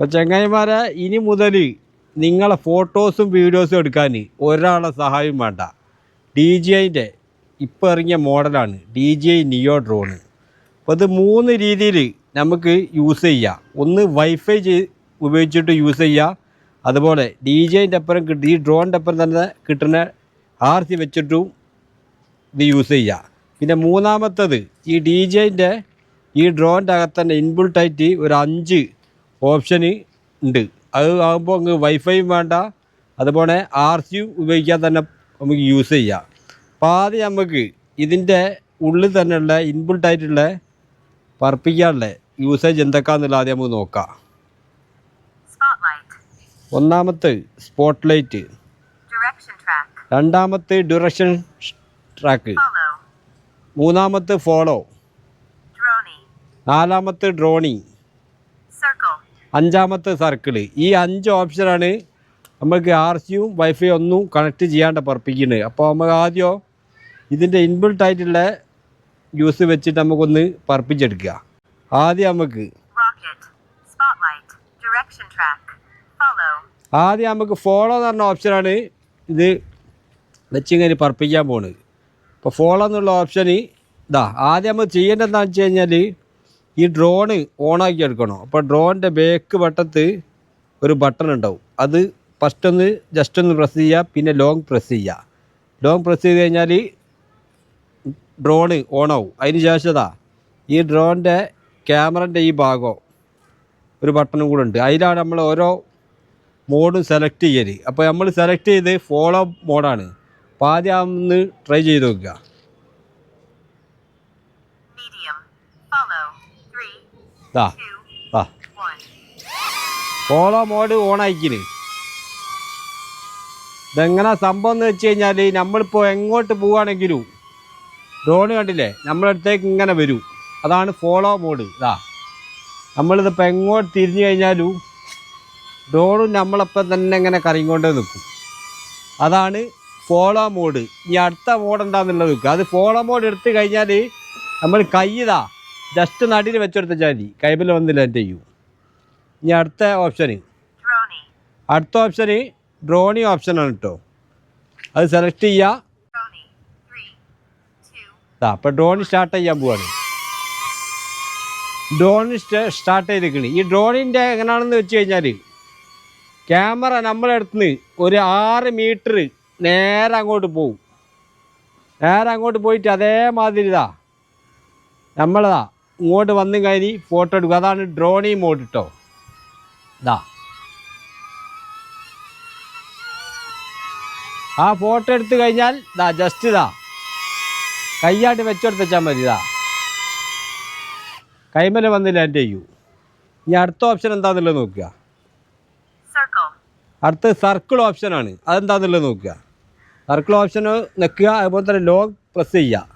അപ്പോൾ ചങ്ങായിമാരെ ഇനി മുതൽ നിങ്ങളെ ഫോട്ടോസും വീഡിയോസും എടുക്കാൻ ഒരാളെ സഹായം വേണ്ട. ഡി ജി ഐന്റെ ഇപ്പോൾ ഇറങ്ങിയ മോഡലാണ് D J I Neo drone. അപ്പോൾ ഇത് മൂന്ന് രീതിയിൽ നമുക്ക് യൂസ് ചെയ്യാം. ഒന്ന് വൈഫൈ ഉപയോഗിച്ചിട്ട് യൂസ് ചെയ്യാം. അതുപോലെ ഡി ജി ഐന്റെ അപ്പുറം കിട്ടി ഈ ഡ്രോണിന്റെ അപ്പുറം തന്നെ കിട്ടുന്ന ആർ സി വെച്ചിട്ടും ഇത് യൂസ് ചെയ്യുക പിന്നെ മൂന്നാമത്തത് ഈ ഡി ജെന്റെ ഈ ഡ്രോണിന്റെ അകത്ത് തന്നെ ഇൻബിൾട്ടായിട്ട് ഒരു അഞ്ച് ഓപ്ഷന് ഉണ്ട് അത് ആകുമ്പോൾ അങ്ങ് വൈഫൈയും വേണ്ട അതുപോലെ ആർ സിയും ഉപയോഗിക്കാൻ തന്നെ നമുക്ക് യൂസ് ചെയ്യാം അപ്പോൾ ആദ്യം നമുക്ക് ഇതിന്റെ ഉള്ളിൽ തന്നെയുള്ള ആയിട്ടുള്ള പറപ്പിക്കാനുള്ള യൂസേജ് എന്തൊക്കെയാണെന്നുള്ള ആദ്യം നമുക്ക് നോക്കാം. ഒന്നാമത്തെ സ്പോട്ട് ലൈറ്റ് രണ്ടാമത്തെ ഡ്യൂറക്ഷൻ ട്രാക്ക്. മൂന്നാമത്തെ ഫോളോ. നാലാമത്തെ ഡ്രോണി Circle. അഞ്ചാമത്തെ സർക്കിൾ ഈ അഞ്ച് ഓപ്ഷനാണ് നമുക്ക് ആർ സിയും വൈഫൈ ഒന്നും കണക്ട് ചെയ്യാണ്ട് പറപ്പിക്കുന്നത് അപ്പോൾ നമുക്ക് ആദ്യം ഇതിന്റെ ഇൻബിൾട്ട് ആയിട്ടുള്ള യൂസ് വെച്ചിട്ട് നമുക്കൊന്ന് പറപ്പിച്ചെടുക്കുക. ആദ്യം നമുക്ക്. ആദ്യം നമുക്ക് ഫോളോ എന്ന് പറഞ്ഞ ഓപ്ഷനാണ് ഇത് വെച്ചിങ്ങനെ പറപ്പിക്കാൻ പോണത് അപ്പോൾ ഫോളോ എന്നുള്ള ഓപ്ഷന് ഇതാ ആദ്യം നമ്മൾ ചെയ്യേണ്ടത് എന്താണെന്ന് വെച്ച് കഴിഞ്ഞാൽ ഈ ഡ്രോണ് ഓണാക്കി എടുക്കണം? അപ്പോൾ ഡ്രോണിന്റെ ബേക്ക് വട്ടത്ത് ഒരു ബട്ടൺ ഉണ്ടാവും. അത് ഫസ്റ്റ് ഒന്ന് ജസ്റ്റ് ഒന്ന് പ്രസ് ചെയ്യുക പിന്നെ ലോങ് പ്രസ് ചെയ്യുക. ലോങ് പ്രസ് ചെയ്ത് കഴിഞ്ഞാൽ ഡ്രോണ് ഓണാവും. അതിന് ശേഷം ഈ ഡ്രോണിന്റെ ക്യാമറന്റെ ഈ ഭാഗം ഒരു ബട്ടണും കൂടെ ഉണ്ട്. അതിലാണ് നമ്മൾ ഓരോ മോഡും സെലക്ട് ചെയ്യൽ അപ്പോൾ നമ്മൾ സെലക്ട് ചെയ്ത് ഫോളോ മോഡാണ് അപ്പോൾ ആദ്യം ഒന്ന് ട്രൈ ചെയ്ത് നോക്കുക. ഇതാ ദാ. ഓളോ മോഡ് ഓൺ ആയിക്കിന് ഇതെങ്ങനെ സംഭവം എന്ന് വെച്ച് കഴിഞ്ഞാൽ നമ്മളിപ്പോൾ എങ്ങോട്ട് പോവുകയാണെങ്കിലും ഡ്രോണ് കണ്ടില്ലേ? നമ്മളടുത്തേക്ക് ഇങ്ങനെ വരൂ. അതാണ് ഫോളോ മോഡ് ഇതാ നമ്മളിതിപ്പോൾ എങ്ങോട്ട് തിരിഞ്ഞു കഴിഞ്ഞാലും ഡ്രോണും നമ്മളപ്പം തന്നെ ഇങ്ങനെ കറങ്ങിക്കൊണ്ടേ നിൽക്കും. അതാണ് ഫോളോ മോഡ് ഇനി അടുത്ത മോഡ് എന്താണെന്നുള്ളത് അത് ഫോളോ മോഡ് എടുത്തു കഴിഞ്ഞാൽ നമ്മൾ കൈ ഇതാ ജസ്റ്റ് നടിയിൽ വെച്ചെടുത്താൽ മതി കൈബിൽ വന്നില്ല എന്റെ യു. ഇനി അടുത്ത ഓപ്ഷന്. അടുത്ത ഓപ്ഷന് ഡ്രോണി ഓപ്ഷനാണ് കേട്ടോ അത് സെലക്ട് ചെയ്യുക അപ്പോൾ ഡ്രോൺ സ്റ്റാർട്ട് ചെയ്യാൻ പോവാണ്. ഡ്രോൺ സ്റ്റാർട്ട് ചെയ്തിരിക്കണ് ഈ ഡ്രോണിന്റെ എങ്ങനെയാണെന്ന് വെച്ച് കഴിഞ്ഞാൽ ക്യാമറ നമ്മളെടുത്തുനിന്ന് ഒരു ആറ് മീറ്റർ നേരെ അങ്ങോട്ട് പോവും. നേരെ അങ്ങോട്ട് പോയിട്ട് അതേമാതിരി ഇതാ. നമ്മളതാ ഇങ്ങോട്ട് വന്നു കഴിഞ്ഞ് ഫോട്ടോ എടുക്കുക. അതാണ് ഡ്രോണി മോഡ് കേട്ടോ ഇതാ ആ ഫോട്ടോ എടുത്തു കഴിഞ്ഞാൽ ഇതാ ജസ്റ്റ് ഇതാ കൈയാട്ട് വെച്ചാൽ മതി ഇതാ കൈമല വന്നില്ല എന്റെ ചെയ്യൂ ഇനി അടുത്ത ഓപ്ഷൻ എന്താണെന്നുള്ളത് നോക്കുക. അടുത്ത സർക്കിൾ ഓപ്ഷനാണ് അതെന്താണെന്നുള്ളത് നോക്കുക. സർക്കിൾ ഓപ്ഷൻ നിൽക്കുക. അതുപോലെ തന്നെ ലോങ് പ്രസ് ചെയ്യുക.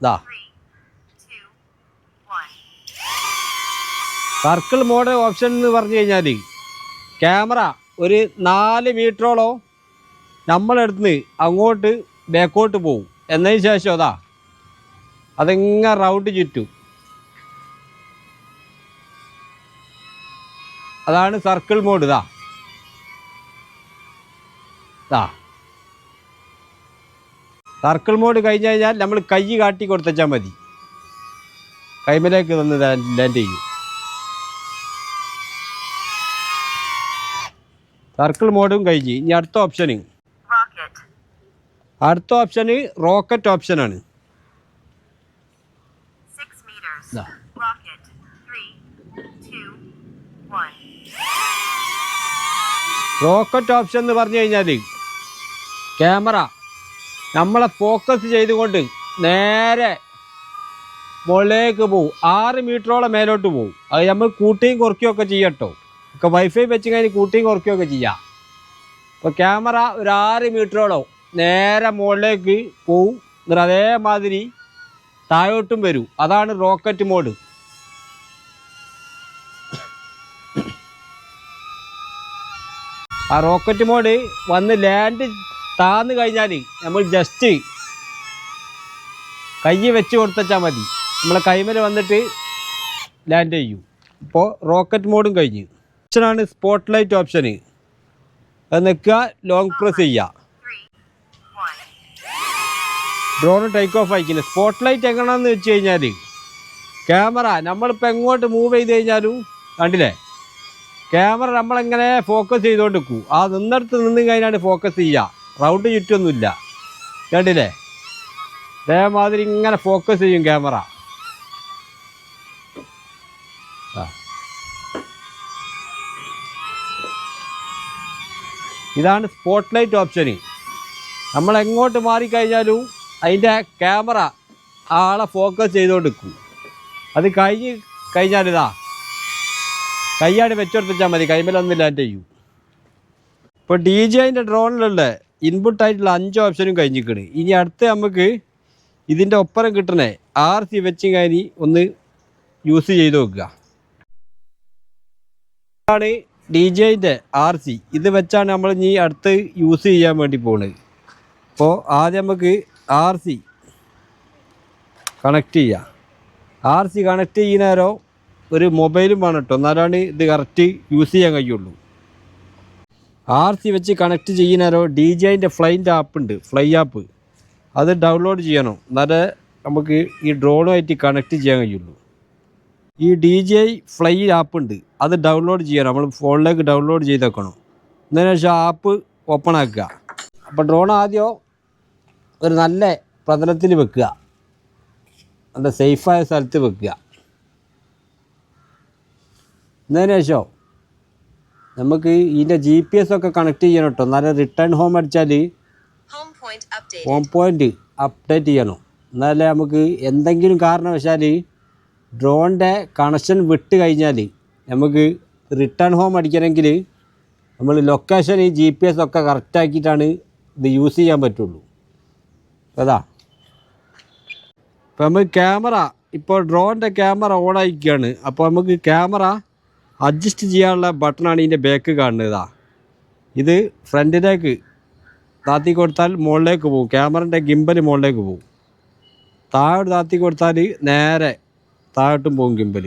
ഇതാ സർക്കിൾ മോഡ് ഓപ്ഷൻ എന്ന് പറഞ്ഞു കഴിഞ്ഞാൽ ക്യാമറ ഒരു നാല് മീറ്ററോളം നമ്മളെടുത്ത് അങ്ങോട്ട് ബാക്കോട്ട് പോവും. എന്നതിന് ശേഷം അതാ അതെങ്ങനെ റൗണ്ട് ചുറ്റും. അതാണ് സർക്കിൾ മോഡ് ഇതാ. ഇതാ. സർക്കിൾ മോഡ് കഴിഞ്ഞ് കഴിഞ്ഞാൽ നമ്മൾ കൈ കാട്ടി കൊടുത്തച്ചാൽ മതി. കൈമലേക്ക് തന്ന് ലാൻഡ് ചെയ്യും. സർക്കിൾ മോഡും കഴിഞ്ഞ്. ഇനി അടുത്ത ഓപ്ഷന്. അടുത്ത ഓപ്ഷന് റോക്കറ്റ് ഓപ്ഷനാണ് റോക്കറ്റ് ഓപ്ഷൻ എന്ന് പറഞ്ഞു കഴിഞ്ഞാൽ ക്യാമറ നമ്മളെ ഫോക്കസ് ചെയ്തുകൊണ്ട് നേരെ മുകളിലേക്ക് പോവും. ആറ് മീറ്ററോളം മേലോട്ട് പോവും. അത് നമ്മൾ കൂട്ടിയും കുറയ്ക്കുകയൊക്കെ ചെയ്യട്ടോ ഒക്കെ വൈഫൈ വെച്ച് കഴിഞ്ഞ് കൂട്ടിയും കുറയ്ക്കുകയൊക്കെ ചെയ്യാം. അപ്പോൾ ക്യാമറ ഒരു ആറ് മീറ്ററോളം നേരെ മുകളിലേക്ക് പോവും. എന്നിട്ട് അതേമാതിരി താഴോട്ടും വരും. അതാണ് റോക്കറ്റ് മോഡ് ആ റോക്കറ്റ് മോഡ് വന്ന് ലാൻഡ് താന്ന് കഴിഞ്ഞാൽ നമ്മൾ ജസ്റ്റ് കൈ വെച്ച് കൊടുത്തച്ചാൽ മതി. നമ്മളെ കൈമേൽ വന്നിട്ട് ലാൻഡ് ചെയ്യും. ഇപ്പോൾ റോക്കറ്റ് മോഡും കഴിഞ്ഞ്. ഓപ്ഷനാണ് സ്പോട്ട് ലൈറ്റ് ഓപ്ഷൻ അത് നിൽക്കുക ലോങ് പ്രസ് ചെയ്യുക. ഡ്രോൺ ടേക്ക് ഓഫ് അയക്കുന്നത് സ്പോട്ട് ലൈറ്റ് എങ്ങനെയാണെന്ന് വെച്ച് കഴിഞ്ഞാൽ ക്യാമറ നമ്മളിപ്പോൾ എങ്ങോട്ട് മൂവ് ചെയ്ത് കഴിഞ്ഞാലും കണ്ടില്ലേ? ക്യാമറ നമ്മളെങ്ങനെ ഫോക്കസ് ചെയ്തുകൊണ്ട് നിൽക്കൂ ആ നിന്നിടത്ത് നിന്ന് കഴിഞ്ഞാണ് ഫോക്കസ് ചെയ്യുക റൗണ്ട് ചുറ്റൊന്നുമില്ല. കണ്ടില്ലേ? അതേമാതിരി ഇങ്ങനെ ഫോക്കസ് ചെയ്യും ക്യാമറ ഇതാണ് സ്പോട്ട് ലൈറ്റ് ഓപ്ഷന് നമ്മൾ എങ്ങോട്ട് മാറിക്കഴിഞ്ഞാലും അതിന്റെ ക്യാമറ ആളെ ഫോക്കസ് ചെയ്തുകൊണ്ട് നിൽക്കും അത് കഴിഞ്ഞ് കഴിഞ്ഞാൽ ഇതാ. കൈയാണ് വെച്ചെടുത്തിച്ചാൽ മതി കൈമേലൊന്നും ലാൻഡ് ചെയ്യും ഇപ്പോൾ ഡി ജെ അതിന്റെ ഡ്രോണിലുള്ള ഇൻപുട്ടായിട്ടുള്ള അഞ്ച് ഓപ്ഷനും കഴിഞ്ഞിരിക്കണ്. ഇനി അടുത്ത് നമുക്ക് ഇതിന്റെ ഒപ്പരം കിട്ടണേ ആർ സി വെച്ചും കഴിഞ്ഞ് ഒന്ന് യൂസ് ചെയ്ത് നോക്കുക. ഇതാണ് ഡി ജെന്റെ ആർ സി ഇത് വെച്ചാണ് നമ്മൾ ഇനി അടുത്ത് യൂസ് ചെയ്യാൻ വേണ്ടി പോകുന്നത് അപ്പോൾ ആദ്യം നമുക്ക് ആർ സി കണക്ട് ചെയ്യാം. ആർ സി കണക്ട് ചെയ്യുന്നേരോ ഒരു മൊബൈലും വേണം കേട്ടോ എന്നാലാണ് ഇത് കറക്റ്റ് യൂസ് ചെയ്യാൻ കഴിയുള്ളൂ. ആർ സി വെച്ച് കണക്ട് ചെയ്യുന്നേരോ ഡി ജെന്റെ ഫ്ലൈന്റെ ആപ്പ് ഉണ്ട്. ഫ്ലൈ ആപ്പ് അത് ഡൗൺലോഡ് ചെയ്യണം. എന്നാലേ നമുക്ക് ഈ ഡ്രോണുമായിട്ട് കണക്ട് ചെയ്യാൻ കഴിയുള്ളൂ. ഈ ഡി ജെ ഫ്ലൈ ആപ്പ് ഉണ്ട്. അത് ഡൗൺലോഡ് ചെയ്യണം. നമ്മൾ ഫോണിലേക്ക് ഡൗൺലോഡ് ചെയ്ത് വെക്കണം എന്നതിന് ശേഷം ആപ്പ് ഓപ്പൺ ആക്കുക. അപ്പോൾ ഡ്രോൺ ആദ്യം ഒരു നല്ല പ്രതലത്തിൽ വെക്കുക. നല്ല സേഫായ സ്ഥലത്ത് വെക്കുക. എന്നതിന് ശേഷം നമുക്ക് ഇതിന്റെ ജി പി എസ് ഒക്കെ കണക്ട് ചെയ്യണം കേട്ടോ നല്ല റിട്ടേൺ ഹോം അടിച്ചാൽ ഹോം പോയിന്റ് അപ്ഡേറ്റ് ചെയ്യണം. എന്നാലേ നമുക്ക് എന്തെങ്കിലും കാരണവശാൽ ഡ്രോണിന്റെ കണക്ഷൻ വിട്ട് കഴിഞ്ഞാൽ നമുക്ക് റിട്ടേൺ ഹോം അടിക്കണമെങ്കിൽ നമ്മൾ ലൊക്കേഷൻ ഈ ജി പി എസ് ഒക്കെ കറക്റ്റാക്കിയിട്ടാണ് ഇത് യൂസ് ചെയ്യാൻ പറ്റുള്ളൂ. അതാ. ഇപ്പം നമുക്ക് ക്യാമറ ഇപ്പോൾ ഡ്രോണിന്റെ ക്യാമറ ഓൺ ആയിരിക്കുകയാണ്. അപ്പോൾ നമുക്ക് ക്യാമറ അഡ്ജസ്റ്റ് ചെയ്യാനുള്ള ബട്ടണാണ് ഇതിന്റെ ബാക്ക് കാണുന്നത്. ഇതാ. ഫ്രണ്ടിലേക്ക് താത്തി കൊടുത്താൽ മുകളിലേക്ക് പോകും. ക്യാമറന്റെ ഗിമ്പൽ മുകളിലേക്ക് പോകും. താഴോട്ട് താത്തി കൊടുത്താൽ നേരെ താഴോട്ടും പോകും കിമ്പൽ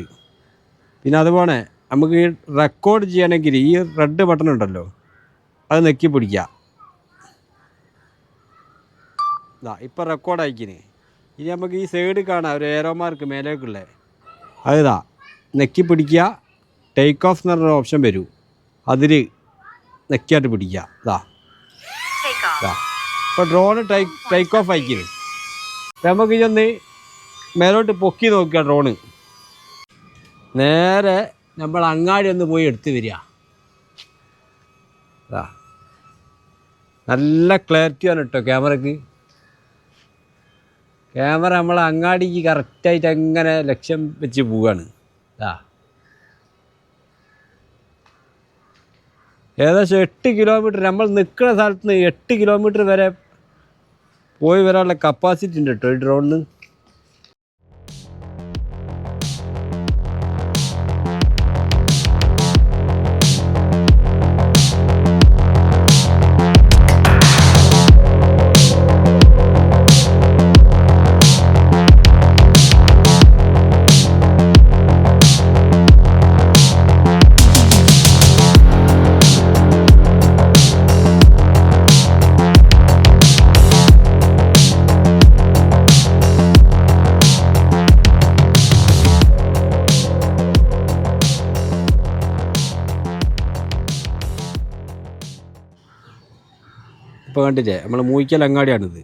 പിന്നെ അതുപോലെ നമുക്ക് ഈ റെക്കോർഡ് ചെയ്യണമെങ്കിൽ ഈ റെഡ് ബട്ടൺ ഉണ്ടല്ലോ അത് നെക്കി പിടിക്കുക. ഇപ്പം റെക്കോർഡ് അയക്കിന് ഇനി നമുക്ക് ഈ സൈഡ് കാണാം ഒരു ഏരോ മാർക്ക് മേലേക്കുള്ള. അതിതാ നെക്കി പിടിക്കുക ടേക്ക് ഓഫ് എന്ന് പറഞ്ഞൊരു ഓപ്ഷൻ വരൂ. അതിൽ നെക്കിയായിട്ട് പിടിക്കുക. ഇതാ. ഇതാ ഇപ്പോൾ ഡ്രോണ് ടേക്ക് ടേക്ക് ഓഫ് അയക്കിന് നമുക്ക് ഇതൊന്ന് മേലോട്ട് പൊക്കി നോക്കുക ഡ്രോണ് നേരെ നമ്മൾ അങ്ങാടി ഒന്ന് പോയി എടുത്തു വരിക. നല്ല ക്ലാരിറ്റി ആണ് കേട്ടോ ക്യാമറക്ക് ക്യാമറ നമ്മൾ അങ്ങാടിക്ക് കറക്റ്റായിട്ട് എങ്ങനെ ലക്ഷ്യം വെച്ച് പോവുകയാണ് ഏകദേശം എട്ട് കിലോമീറ്റർ നമ്മൾ നിൽക്കുന്ന സ്ഥലത്ത് നിന്ന് എട്ട് കിലോമീറ്റർ വരെ പോയി വരാനുള്ള കപ്പാസിറ്റി ഉണ്ട് കേട്ടോ ഈ ഡ്രോണിന് ഇപ്പോൾ കണ്ടില്ലേ? നമ്മൾ മൂയ്ക്കൽ അങ്ങാടിയാണിത്.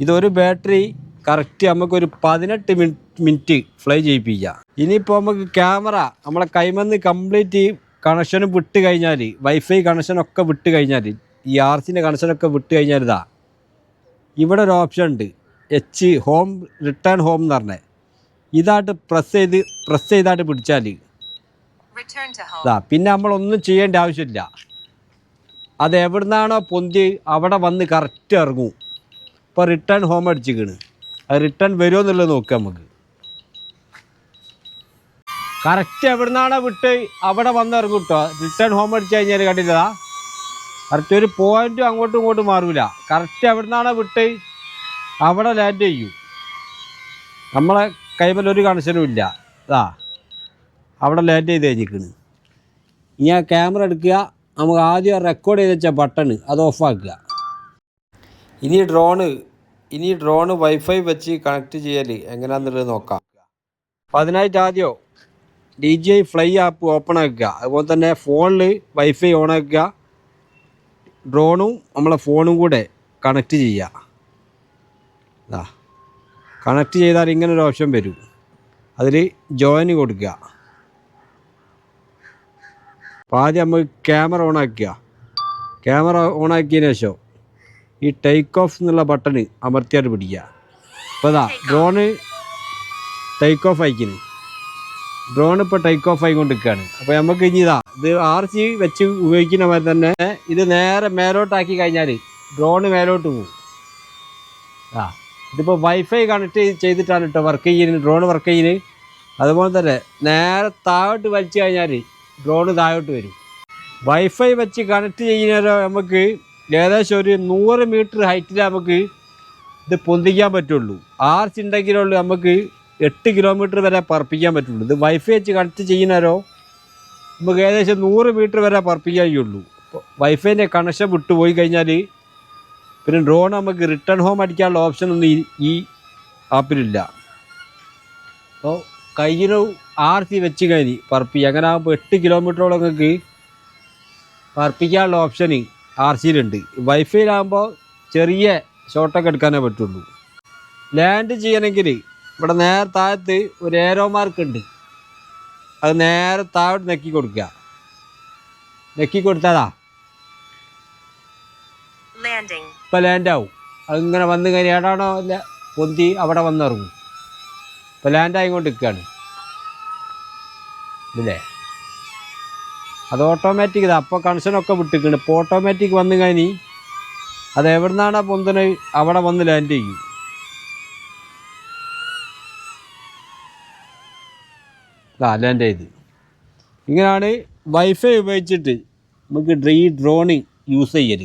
ഇതൊരു ബാറ്ററി കറക്റ്റ് നമുക്കൊരു പതിനെട്ട് മിനിറ്റ് മിനിറ്റ് ഫ്ലൈ ചെയ്യിപ്പിക്കാം. ഇനിയിപ്പോൾ നമുക്ക് ക്യാമറ നമ്മളെ കൈമന്ന് കംപ്ലീറ്റ് കണക്ഷനും വിട്ട് കഴിഞ്ഞാൽ വൈഫൈ കണക്ഷനൊക്കെ വിട്ട് കഴിഞ്ഞാൽ ഈ ആർ സിന്റെ കണക്ഷനൊക്കെ വിട്ട് കഴിഞ്ഞാൽ ഇതാ. ഇവിടെ ഒരു ഓപ്ഷൻ ഉണ്ട്. എച്ച് ഹോം റിട്ടേൺ ഹോം എന്ന് പറഞ്ഞേ. ഇതായിട്ട് പ്രസ് ചെയ്ത് പ്രസ് ചെയ്തായിട്ട് പിടിച്ചാൽ. ഇതാ. പിന്നെ നമ്മളൊന്നും ചെയ്യേണ്ട ആവശ്യമില്ല. അത് എവിടുന്നാണോ പൊന്തി അവിടെ വന്ന് കറക്റ്റ് ഇറങ്ങും. ഇപ്പോൾ റിട്ടേൺ ഹോം അടിച്ചിക്കണ് അത് റിട്ടേൺ വരുമോ എന്നുള്ളത് നോക്കാം നമുക്ക്. കറക്റ്റ് എവിടുന്നാണോ വിട്ട് അവിടെ വന്ന് ഇറങ്ങും കേട്ടോ റിട്ടേൺ ഹോം അടിച്ചു കഴിഞ്ഞാൽ കണ്ടില്ലതാ കറക്റ്റ് ഒരു പോയിന്റും അങ്ങോട്ടും ഇങ്ങോട്ടും മാറില്ല കറക്റ്റ് എവിടുന്നാണോ വിട്ട് അവിടെ ലാൻഡ് ചെയ്യും. നമ്മളെ കൈമൽ ഒരു കണക്ഷനും ഇല്ല. ഇതാ അവിടെ ലാൻഡ് ചെയ്ത് കഴിഞ്ഞിരിക്കുന്നു ഇനി ആ ക്യാമറ എടുക്കുക. നമുക്ക് ആദ്യം റെക്കോർഡ് ചെയ്ത് വെച്ച ബട്ടൺ അത് ഓഫാക്കുക ഇനി ഡ്രോണ് ഇനി ഡ്രോണ് വൈഫൈ വെച്ച് കണക്ട് ചെയ്യൽ എങ്ങനെയാണെന്നുള്ളത് നോക്കാം. അപ്പോൾ അതിനായിട്ട് ആദ്യം? D J I fly app open ആക്കുക. അതുപോലെ തന്നെ ഫോണിൽ വൈഫൈ ഓൺ ആക്കുക. ഡ്രോണും നമ്മളെ ഫോണും കൂടെ കണക്ട് ചെയ്യുക. കണക്ട് ചെയ്താൽ ഇങ്ങനെ ഒരു ഓപ്ഷൻ വരും. അതിൽ ജോയിൻ കൊടുക്കുക. അപ്പോൾ ആദ്യം നമ്മൾ ക്യാമറ ഓൺ ആക്കുക ക്യാമറ ഓൺ ആക്കിയതിന് ശേഷം ഈ ടേക്ക് ഓഫ് എന്നുള്ള ബട്ടൺ അമർത്തിയായിട്ട് പിടിക്കുക അപ്പോൾ അതാ ഡ്രോണ് ടേക്ക് ഓഫ് ആയിക്കുന്നു ഡ്രോൺ ഇപ്പോൾ ടേക്ക് ഓഫ് ആയിക്കൊണ്ടിരിക്കുകയാണ് അപ്പോൾ നമുക്ക് ഇനി ഇതാ ഇത് ആർ സി വെച്ച് ഉപയോഗിക്കുന്ന മാതിരി തന്നെ ഇത് നേരെ മേലോട്ടാക്കി കഴിഞ്ഞാൽ ഡ്രോണ് മേലോട്ട് പോകും ആ ഇതിപ്പോൾ വൈഫൈ കണക്ട് ചെയ്തിട്ടാണ് കേട്ടോ വർക്ക് ചെയ്യുന്നത്. ഡ്രോൺ വർക്ക് ചെയ്യുന്നത്. അതുപോലെ തന്നെ നേരെ താഴോട്ട് വലിച്ചു കഴിഞ്ഞാൽ ഡ്രോണ് താഴോട്ട് വരും. വൈഫൈ വെച്ച് കണക്ട് ചെയ്യുന്നവരോ നമുക്ക് ഏകദേശം ഒരു നൂറ് മീറ്റർ ഹൈറ്റിൽ നമുക്ക് ഇത് പൊന്തിക്കാൻ പറ്റുള്ളൂ. ആർച്ച് ഉണ്ടെങ്കിലുള്ളൂ നമുക്ക് എട്ട് കിലോമീറ്റർ വരെ പറപ്പിക്കാൻ പറ്റുള്ളൂ. ഇത് വൈഫൈ വെച്ച് കണക്ട് ചെയ്യുന്നവരോ നമുക്ക് ഏകദേശം നൂറ് മീറ്റർ വരെ പറപ്പിക്കാൻ കഴിയുള്ളൂ. വൈഫൈന്റെ കണക്ഷൻ വിട്ടു പോയി കഴിഞ്ഞാൽ പിന്നെ ഡ്രോൺ നമുക്ക് റിട്ടേൺ ഹോം അടിക്കാനുള്ള ഓപ്ഷൻ ഒന്നും ഈ ആപ്പിലില്ല അപ്പോൾ കയ്യിൽ ആർ സി വെച്ച് കഴിഞ്ഞ് പറപ്പി അങ്ങനെ ആകുമ്പോൾ എട്ട് കിലോമീറ്ററോളം നിങ്ങൾക്ക് പറപ്പിക്കാനുള്ള ഓപ്ഷൻ ആർ സിയിലുണ്ട് വൈഫൈയിലാകുമ്പോൾ ചെറിയ ഷോട്ടൊക്കെ എടുക്കാനേ പറ്റുള്ളൂ. ലാൻഡ് ചെയ്യണമെങ്കിൽ ഇവിടെ നേരെ താഴത്ത് ഒരു ഏരോ മാർക്ക് ഉണ്ട്. അത് നേരെ താഴോട്ട് നെക്കി കൊടുക്കുക. നെക്കി കൊടുത്താതാ. ഇപ്പം ലാൻഡാവും അതിങ്ങനെ വന്ന് കഴിഞ്ഞാൽ ഏടാണോ അല്ല പൊന്തി അവിടെ വന്നിറങ്ങും. ഇപ്പം ലാൻഡായിക്കൊണ്ട് നിൽക്കുകയാണ്. ഇല്ലേ? അത് ഓട്ടോമാറ്റിക് ഇതാ. അപ്പോൾ കണക്ഷനൊക്കെ വിട്ടിട്ടുണ്ട്. ഇപ്പോൾ ഓട്ടോമാറ്റിക് വന്നു കഴിഞ്ഞി അത് എവിടെ നിന്നാണ് പൊന്തുന അവിടെ വന്ന് ലാൻഡ് ചെയ്യും? ആ ലാൻഡ് ചെയ്ത്. ഇങ്ങനെയാണ് വൈഫൈ ഉപയോഗിച്ചിട്ട് നമുക്ക് ഈ ഡ്രോണ് യൂസ് ചെയ്യൽ